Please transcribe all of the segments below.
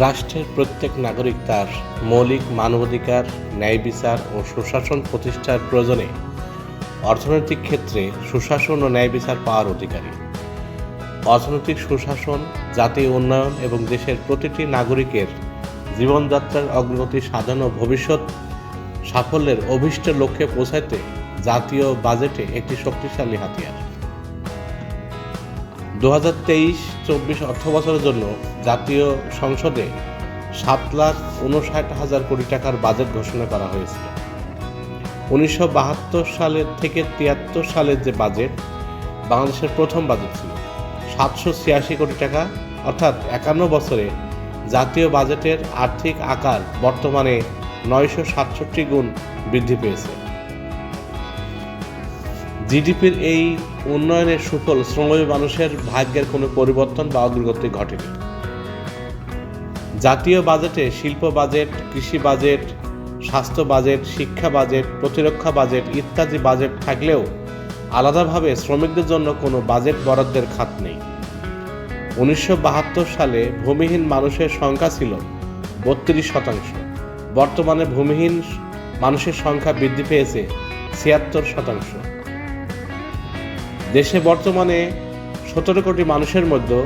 রাষ্ট্রের প্রত্যেক নাগরিক তার মৌলিক মানবাধিকার, ন্যায় বিচার ও সুশাসন প্রতিষ্ঠার প্রয়োজনে অর্থনৈতিক ক্ষেত্রে সুশাসন ও ন্যায় বিচার পাওয়ার অধিকারী। অর্থনৈতিক সুশাসন, জাতীয় উন্নয়ন এবং দেশের প্রতিটি নাগরিকের জীবনযাত্রার অগ্রগতি সাধন ও ভবিষ্যৎ সাফল্যের অভীষ্ট লক্ষ্যে পৌঁছাতে জাতীয় বাজেটে একটি শক্তিশালী হাতিয়ার। দু হাজার তেইশ চব্বিশ অর্থ বছরের জন্য জাতীয় সংসদে সাত লাখ উনষাট হাজার কোটি টাকার বাজেট ঘোষণা করা হয়েছিল। উনিশশো বাহাত্তর সালের থেকে তিয়াত্তর সালের যে বাজেট, বাংলাদেশের প্রথম বাজেট ছিল। সাতশো ছিয়াশি কোটি টাকা, অর্থাৎ একান্ন বছরে জাতীয় বাজেটের আর্থিক আকার বর্তমানে নয়শো সাতষট্টি গুণ বৃদ্ধি পেয়েছে। জিডিপির এই উন্নয়নের সুফল শ্রমজীবী মানুষের ভাগ্যের কোনো পরিবর্তন বা অগ্রগতি ঘটেনি। জাতীয় বাজেটে শিল্প বাজেট, কৃষি বাজেট, স্বাস্থ্য বাজেট, শিক্ষা বাজেট, প্রতিরক্ষা বাজেট ইত্যাদি বাজেট থাকলেও আলাদাভাবে শ্রমিকদের জন্য কোনো বাজেট বরাদ্দের খাত নেই। উনিশশো বাহাত্তর সালে ভূমিহীন মানুষের সংখ্যা ছিল বত্রিশ শতাংশ। বর্তমানে ভূমিহীন মানুষের সংখ্যা বৃদ্ধি পেয়েছে ছিয়াত্তর শতাংশ। দেশে বর্তমানে সতেরো কোটি মানুষের মধ্যে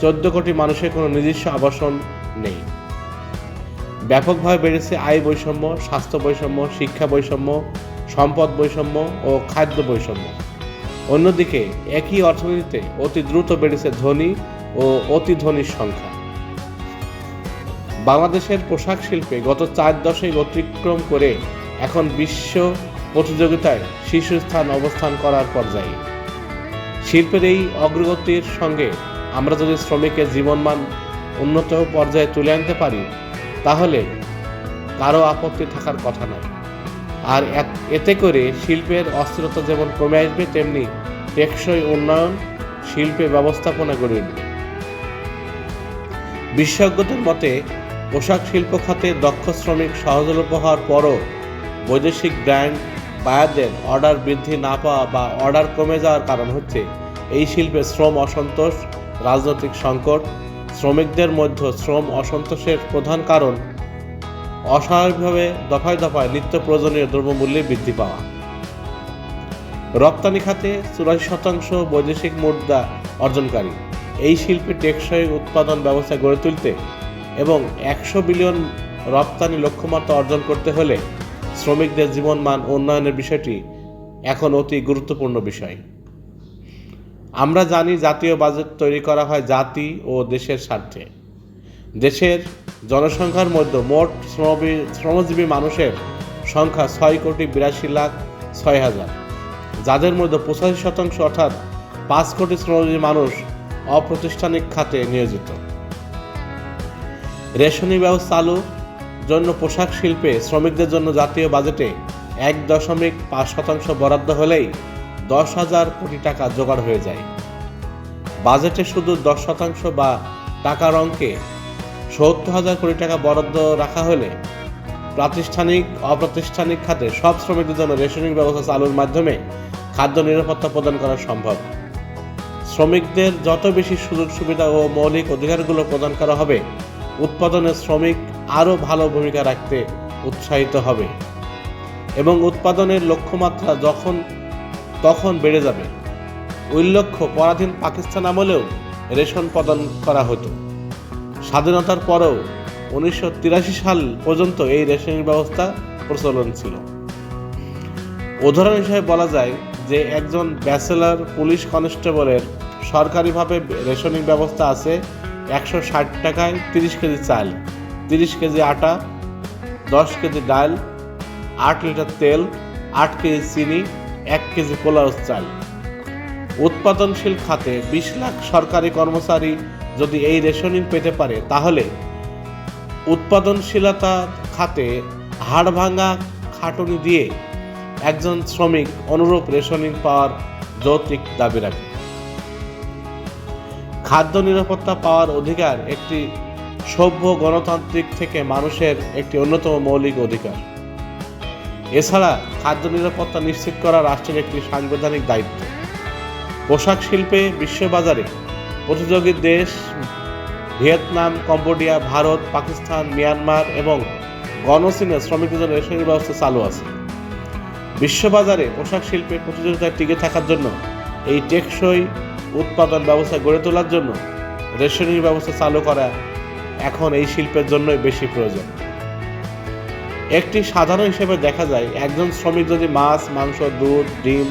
চোদ্দ কোটি মানুষের কোনো নিজস্ব আবাসন নেই। ব্যাপকভাবে বেড়েছে আয় বৈষম্য, স্বাস্থ্য বৈষম্য, শিক্ষা বৈষম্য, সম্পদ বৈষম্য ও খাদ্য বৈষম্য। অন্যদিকে, একই অর্থনীতিতে অতি দ্রুত বেড়েছে ধনী ও অতি ধনীর সংখ্যা। বাংলাদেশের পোশাক শিল্পে গত চার দশক অতিক্রম করে এখন বিশ্ব প্রতিযোগিতায় শীর্ষস্থান অবস্থান করার পর্যায়ে। শিল্পের এই অগ্রগতির সঙ্গে আমরা যদি শ্রমিকের জীবনমান উন্নত পর্যায়ে তুলে আনতে পারি, তাহলে কারও আপত্তি থাকার কথা নয়। আর এত- করে শিল্পের অস্থিরতা যেমন কমে আসবে, তেমনি টেকসই উন্নয়ন, শিল্পে ব্যবস্থাপনা গড়ে উঠবে। বিশেষজ্ঞদের মতে, পোশাক শিল্প খাতে দক্ষ শ্রমিক সহজলভ্য হওয়ার পরও বৈদেশিক ব্র্যান্ড বায়ারদের অর্ডার বৃদ্ধি না পাওয়া বা অর্ডার কমে যাওয়ার কারণ হচ্ছে এই শিল্পে শ্রম অসন্তোষ, রাজনৈতিক সংকট, শ্রমিকদের মধ্যে শ্রম অসন্তোষের প্রধান কারণ, অস্বাভাবিকভাবে দফায় দফায় নিত্য প্রয়োজনীয় দ্রব্যমূল্যে বৃদ্ধি পাওয়া। রপ্তানি খাতে চুরাশি শতাংশ বৈদেশিক মুদ্রা অর্জনকারী। এই শিল্পে টেকসই উৎপাদন ব্যবস্থা গড়ে তুলতে এবং একশো বিলিয়ন রপ্তানি লক্ষ্যমাত্রা অর্জন করতে হলে শ্রমিকদের জীবনমান উন্নয়নের বিষয়টি এখন অতি গুরুত্বপূর্ণ বিষয়। আমরা জানি জাতীয় বাজেট তৈরি করা হয় জাতি ও দেশের স্বার্থে। দেশের জনসংখ্যার মধ্যে মোট শ্রমবী- শ্রমজীবী মানুষের সংখ্যা ছয় কোটি বিরাশি লাখ ছয় হাজার। যাদের মধ্যে পঁচাশি শতাংশ অর্থাৎ পাঁচ কোটি শ্রমজীবী মানুষ অপ্রতিষ্ঠানিক খাতে নিয়োজিত। রেশনি ব্যবস্থা চালু জন্য পোশাক শিল্পে শ্রমিকদের জন্য জাতীয় বাজেটে এক দশমিক পাঁচ শতাংশ বরাদ্দ হলেই দশ হাজার কোটি টাকা জোগাড় হয়ে যায়। বাজেটে শুধু দশ শতাংশ বা টাকার অঙ্কে সত্তর হাজার কোটি টাকা বরাদ্দ রাখা হলে প্রাতিষ্ঠানিক, অপ্রাতিষ্ঠানিক খাতে সব শ্রমিকদের জন্য রেশনিং ব্যবস্থা চালুর মাধ্যমে খাদ্য নিরাপত্তা প্রদান করা সম্ভব। শ্রমিকদের যত বেশি সুযোগ, সুবিধা ও মৌলিক অধিকারগুলো প্রদান করা হবে, উৎপাদনে শ্রমিক আরও ভালো ভূমিকা রাখতে উৎসাহিত হবে। এবং উৎপাদনের লক্ষ্যমাত্রা যখন তখন বেড়ে যাবে। উল্লেখ্য পরাধীন পাকিস্তান আমলেও রেশন প্রদান করা হতো। স্বাধীনতার পরেও উনিশশো তিরাশি সাল পর্যন্ত এই রেশনিং ব্যবস্থা প্রচলন ছিল। উদাহরণ হিসেবে বলা যায় যে একজন ব্যাচেলর, পুলিশ কনস্টেবলের সরকারিভাবে রেশনিং ব্যবস্থা আছে একশো ষাট টাকায় তিরিশ কেজি চাল, তিরিশ কেজি আটা, দশ কেজি ডাল, আট লিটার তেল, আট কেজি চিনি এক কেজি পোলাও চাল। উৎপাদনশীল খাতে বিশ লাখ সরকারি কর্মচারী যদি এই রেশনিং পেতে পারে, তাহলে উৎপাদনশীলতা খাতে হাড় ভাঙা খাটুনি দিয়ে একজন শ্রমিক অনুরূপ রেশনিং পাওয়ার যৌক্তিক দাবি রাখে। খাদ্য নিরাপত্তা পাওয়ার অধিকার একটি সভ্য গণতান্ত্রিক থেকে মানুষের একটি অন্যতম মৌলিক অধিকার। এছাড়া খাদ্য নিরাপত্তা নিশ্চিত করা রাষ্ট্রের একটি সাংবিধানিক দায়িত্ব। পোশাক শিল্পে বিশ্ববাজারে প্রতিযোগী দেশ Vietnam, Cambodia, Bharat, Pakistan, Myanmar এবং গণচীনে শ্রমিকদের রেশনের ব্যবস্থা চালু আছে। বিশ্ববাজারে পোশাক শিল্পে প্রতিযোগিতায় টিকে থাকার জন্য এই টেকসই উৎপাদন ব্যবস্থা গড়ে তোলার জন্য রেশনের ব্যবস্থা চালু করা এখন এই শিল্পের জন্যই বেশি প্রয়োজন। একটি সাধারণ হিসেবে দেখা যায়, একজন শ্রমিক যদি মাছ, মাংস, দুধ, ডিম,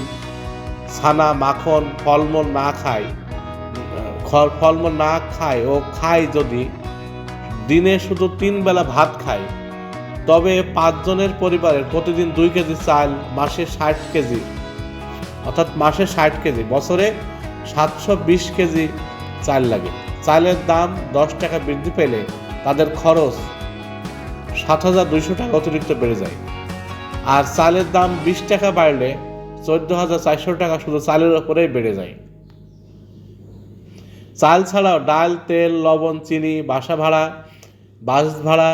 ছানা, মাখন, ফলমূল না খায় ফলমূল না খায় ও খায় যদি, দিনে শুধু তিন বেলা ভাত খায়, তবে পাঁচজনের পরিবারের প্রতিদিন দুই কেজি চাল, মাসে ষাট কেজি, অর্থাৎ মাসে ষাট কেজি, বছরে সাতশো বিশ কেজি চাল লাগে। চালের দাম দশ টাকা বৃদ্ধি পেলে তাদের খরচ সাত হাজার দুইশো টাকা অতিরিক্ত বেড়ে যায়। আর চালের দাম বিশ টাকা বাড়লে চোদ্দ হাজার চারশো টাকা শুধু চালের ওপরেই বেড়ে যায়। চাল ছাড়াও ডাল, তেল, লবণ, চিনি, বাসা ভাড়া বাস ভাড়া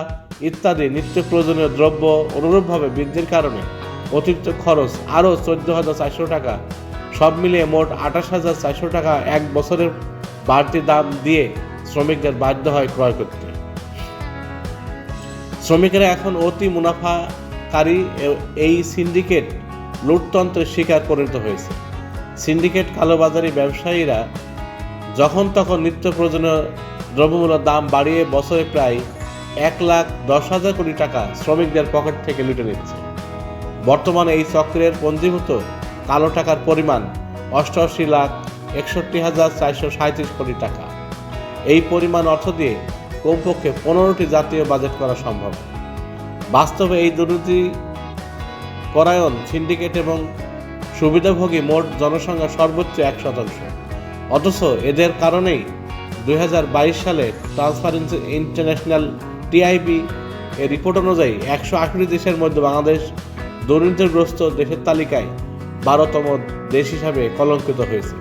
ইত্যাদি নিত্য প্রয়োজনীয় দ্রব্য অনুরূপভাবে বৃদ্ধির কারণে অতিরিক্ত খরচ আরও চোদ্দ হাজার চারশো টাকা, সব মিলিয়ে মোট আঠাশ হাজার চারশো টাকা এক বছরের বাড়তি দাম দিয়ে শ্রমিকদের বাধ্য হয় ক্রয় করতে। শ্রমিকেরা এখন অতি মুনাফাকারী এই সিন্ডিকেট লুটতন্ত্রের শিকার পরিণত হয়েছে। সিন্ডিকেট কালোবাজারি ব্যবসায়ীরা যখন তখন নিত্য প্রয়োজনীয় দ্রব্যমূল্যের দাম বাড়িয়ে বছরে প্রায় এক লাখ দশ হাজার কোটি টাকা শ্রমিকদের পকেট থেকে লুটে নিচ্ছে। বর্তমানে এই চক্রের পঞ্জীভূত কালো টাকার পরিমাণ অষ্টআশি লাখ একষট্টি হাজার চারশো সাঁত্রিশ কোটি টাকা। এই পরিমাণ অর্থ দিয়ে কমপক্ষে পনেরোটি জাতীয় বাজেট করা সম্ভব। বাস্তবে এই দুর্নীতি পরায়ণ সিন্ডিকেট এবং সুবিধাভোগী মোট জনসংখ্যা সর্বোচ্চ এক শতাংশ। অথচ এদের কারণেই দু হাজার বাইশ সালে ট্রান্সপারেন্সি ইন্টারন্যাশনাল টিআইবি এর রিপোর্ট অনুযায়ী একশো আঠারো দেশের মধ্যে বাংলাদেশ দুর্নীতিগ্রস্ত দেশের তালিকায় বারোতম দেশ হিসাবে কলঙ্কিত হয়েছে।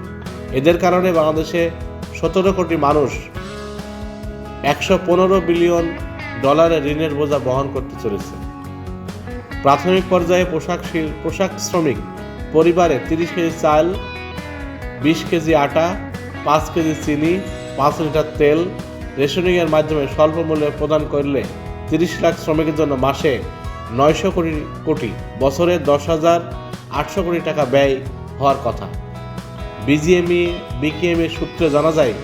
এদের কারণে বাংলাদেশে সতেরো কোটি মানুষ একশো পনেরো বিলিয়ন ডলারের ঋণের বোঝা বহন করতে চলেছে। প্রাথমিক পর্যায়ে পোশাক পোশাক শ্রমিক পরিবারে তিরিশ কেজি চাল, বিশ কেজি আটা, পাঁচ কেজি চিনি, পাঁচ লিটার তেল রেশনিংয়ের মাধ্যমে স্বল্প মূল্যে প্রদান করলে তিরিশ লাখ শ্রমিকের জন্য মাসে নয়শো কোটি কোটি, বছরে দশ হাজার আটশো কোটি টাকা ব্যয় হওয়ার কথা। বিজিএমই, বিকেএমই সূত্রে জানা যায়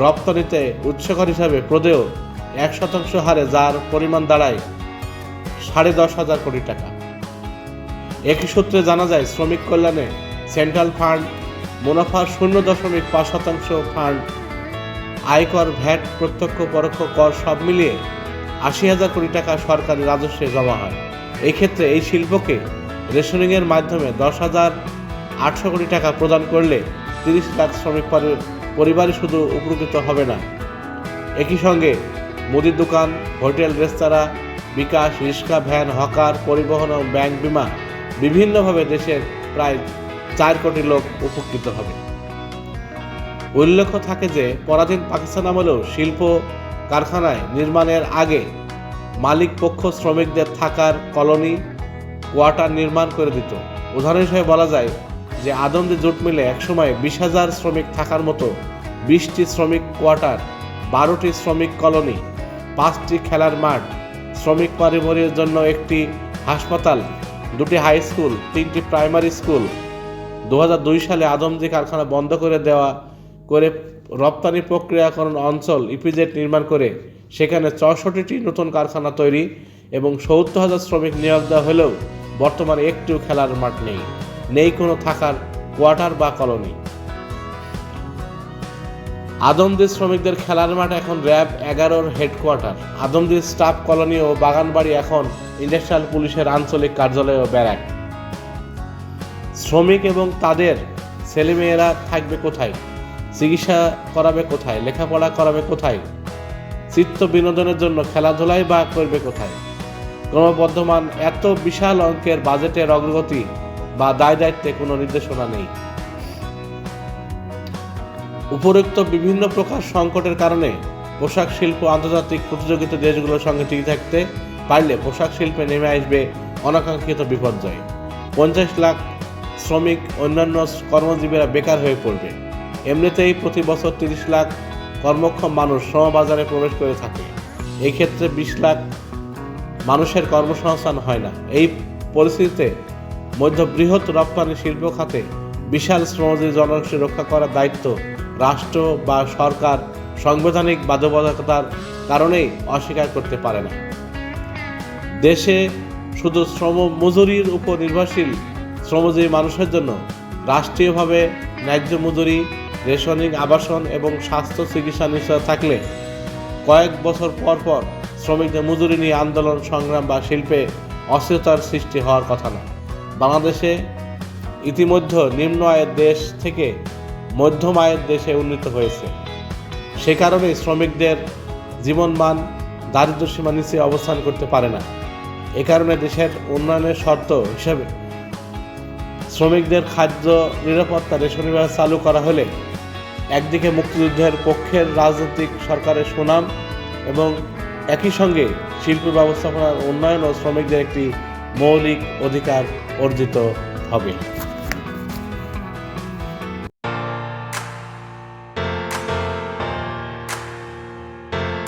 রপ্তানিতে উৎসকর হিসাবে প্রদেয় এক শতাংশ হারে যার পরিমাণ দাঁড়ায় সাড়ে দশ হাজার কোটি টাকা। একই সূত্রে জানা যায়, শ্রমিক কল্যাণে সেন্ট্রাল ফান্ড মুনাফার শূন্য দশমিক পাঁচ শতাংশ ফান্ড আয়কর ভ্যাট প্রত্যক্ষ পরোক্ষ কর সব মিলিয়ে আশি হাজার কোটি টাকা সরকারি রাজস্বে জমা হয়। এই ক্ষেত্রে এই শিল্পকে রেশনিংয়ের মাধ্যমে দশ হাজার আটশো কোটি টাকা প্রদান করলে তিরিশ লাখ শ্রমিক পরিবারই শুধু উপকৃত হবে না। একই সঙ্গে মুদির দোকান, হোটেল, রেস্তোরাঁ, বিকাশ, রিক্সা, ভ্যান, হকার, পরিবহন ও ব্যাংক বিমা বিভিন্নভাবে দেশের প্রায় চার কোটি লোক উপকৃত হবে। উল্লেখ্য থাকে যে পরাধীন পাকিস্তান আমলেও শিল্প কারখানায় নির্মাণের আগে মালিক পক্ষ শ্রমিকদের থাকার কলোনি, কোয়ার্টার নির্মাণ করে দিত। উদাহরণ হিসেবে বলা যায় যে আদমদি জুট মিলে একসময় বিশ হাজার শ্রমিক থাকার মতো বিশটি শ্রমিক কোয়ার্টার, বারোটি শ্রমিক কলোনি, পাঁচটি খেলার মাঠ, শ্রমিক পরিবারের জন্য একটি হাসপাতাল, দুটি হাই স্কুল, তিনটি প্রাইমারি স্কুল। দু হাজার দুই সালে আদমজি কারখানা বন্ধ করে দেওয়া, করে রপ্তানি প্রক্রিয়াকরণ অঞ্চল ইপিজেড নির্মাণ করে সেখানে চৌষট্টিটি নতুন কারখানা তৈরি এবং সত্তর হাজার শ্রমিক নিয়োগ দেওয়া হলেও বর্তমানে একটিও খেলার মাঠ নেই। নেই কোনো থাকার কোয়ার্টার বা কলোনি। আদমদির শ্রমিকদের খেলার মাঠ এখন র্যাব এগারোর হেডকোয়ার্টার। আদমদির স্টাফ কলোনি ও বাগানবাড়ি এখন ইন্ডাস্ট্রিয়াল পুলিশের আঞ্চলিক কার্যালয় ও ব্যারাক। শ্রমিক এবং তাদের ছেলেমেয়েরা থাকবে কোথায়? চিকিৎসা করাবে কোথায়? লেখাপড়া করাবে কোথায়? চিত্ত বিনোদনের জন্য খেলাধুলাই বা করবে কোথায়? ক্রমবর্ধমান এত বিশাল অঙ্কের বাজেটের অগ্রগতি বা দায় দায়িত্বে কোনো নির্দেশনা নেই। উপরোক্ত বিভিন্ন প্রকার সংকটের কারণে পোশাক শিল্প আন্তর্জাতিক প্রতিযোগিতা দেশগুলোর সঙ্গে টিকে থাকতে পারলে পোশাক শিল্পে নেমে আসবে অনাকাঙ্ক্ষিত বিপর্যয়। পঞ্চাশ লাখ শ্রমিক, অন্যান্য কর্মজীবীরা বেকার হয়ে পড়বে। এমনিতেই প্রতি বছর তিরিশ লাখ কর্মক্ষম মানুষ শ্রমবাজারে প্রবেশ করে থাকে। এক্ষেত্রে বিশ লাখ মানুষের কর্মসংস্থান হয় না। এই পরিস্থিতিতে মধ্য বৃহৎ রপ্তানি শিল্প খাতে বিশাল শ্রমজীবী জনগোষ্ঠী রক্ষা করার দায়িত্ব রাষ্ট্র বা সরকার সাংবিধানিক বাধ্যবাধকতার কারণেই অস্বীকার করতে পারে না। দেশে শুধু শ্রম মজুরির উপর নির্ভরশীল শ্রমজীবী মানুষের জন্য রাষ্ট্রীয়ভাবে ন্যায্য মজুরি রেশনিং আবাসন এবং স্বাস্থ্য চিকিৎসা নিশ্চয় থাকলে কয়েক বছর পর পর শ্রমিকদের মজুরি নিয়ে আন্দোলন, সংগ্রাম বা শিল্পে অস্থিরতার সৃষ্টি হওয়ার কথা না। বাংলাদেশে ইতিমধ্যে নিম্ন আয়ের দেশ থেকে মধ্যম আয়ের দেশে উন্নীত হয়েছে। সে কারণেই শ্রমিকদের জীবনমান দারিদ্র্যসীমা নিচে অবস্থান করতে পারে না। এ কারণে দেশের উন্নয়নের শর্ত হিসেবে শ্রমিকদের খাদ্য নিরাপত্তা রেশন বিভাগ চালু করা হলে একদিকে মুক্তিযুদ্ধের পক্ষের রাজনৈতিক সরকারের সুনাম এবং একই সঙ্গে শিল্প ব্যবস্থাপনার উন্নয়ন ও শ্রমিকদের একটি মৌলিক অধিকার অর্জিত হবে।